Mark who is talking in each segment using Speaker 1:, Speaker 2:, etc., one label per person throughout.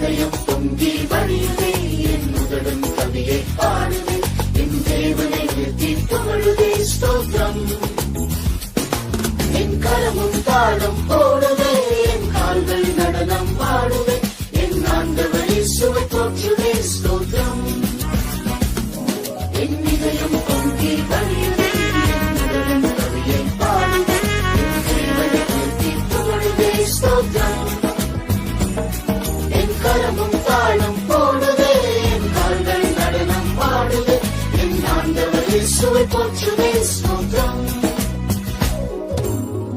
Speaker 1: இதயம் பொங்கி வழியுதே என் முதலும் கவியை பாடுதே என் தேவனை நிறுத்தி புகழுதே ஸ்தோத்திரம். என் கரமும் தாளம் ஆண்டவரை சுவை போற்றுவே ஸ்தோத்திரம்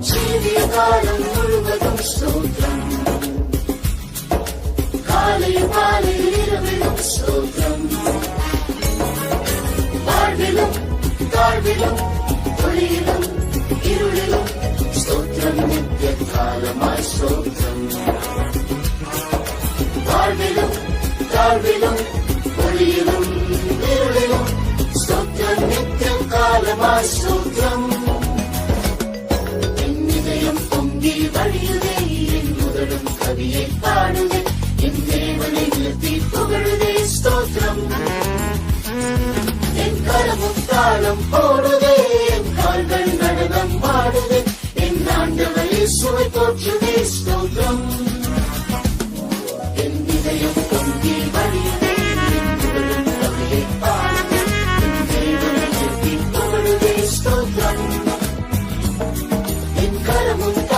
Speaker 1: ஜீவிய காலம் முழுவதும் ஸ்தோத்திரம் காலை மாலை இரவிலும் ஸ்தோத்திரம் வாழ்விலும் தாழ்விலும் ஒளியிலும் இருளிலும் ஸ்தோத்திரம் நித்திய காலமாய் ஸ்தோத்திரம் வாழ்விலும் தாழ்விலும் காலமாய் ஸ்தோத்திரம் என் இதயம் பொங்கி வழியுதே என் முதலும் கவியை பாடுதே என் தேவனை நிறுத்தி புகழுதே ஸ்தோத்திரம். என் கரமும் தாளம் போடுதே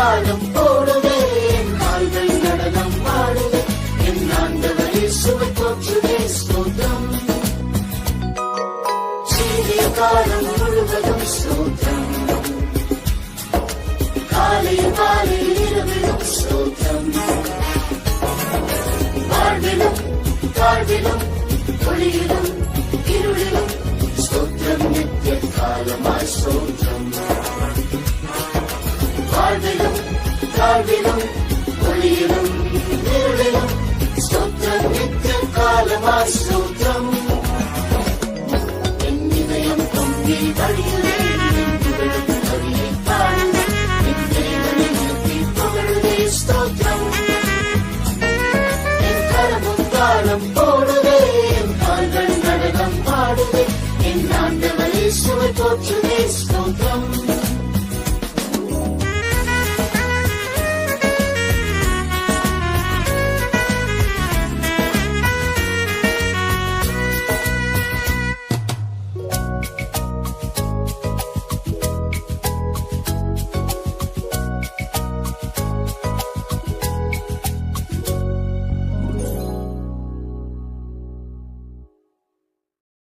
Speaker 1: தாளம் போடுவே என் கால்கள் நடனம் பாடுவே என் ஆண்டவரை சுவை போற்றுவே ஸ்தோத்திரம். சீரிய காலம் முழுவதும் ஸ்தோத்திரம். காலை இரவிலும் ஸ்தோத்திரம். வாழ்விலும் தாழ்விலும் ஒளியிலும் இருளிலும் ஸ்தோத்திரம். நித்திய காலமாய் ஸ்தோத்திரம். காலமாய் ஸ்தோத்திரம் என் இதயம் பொங்கி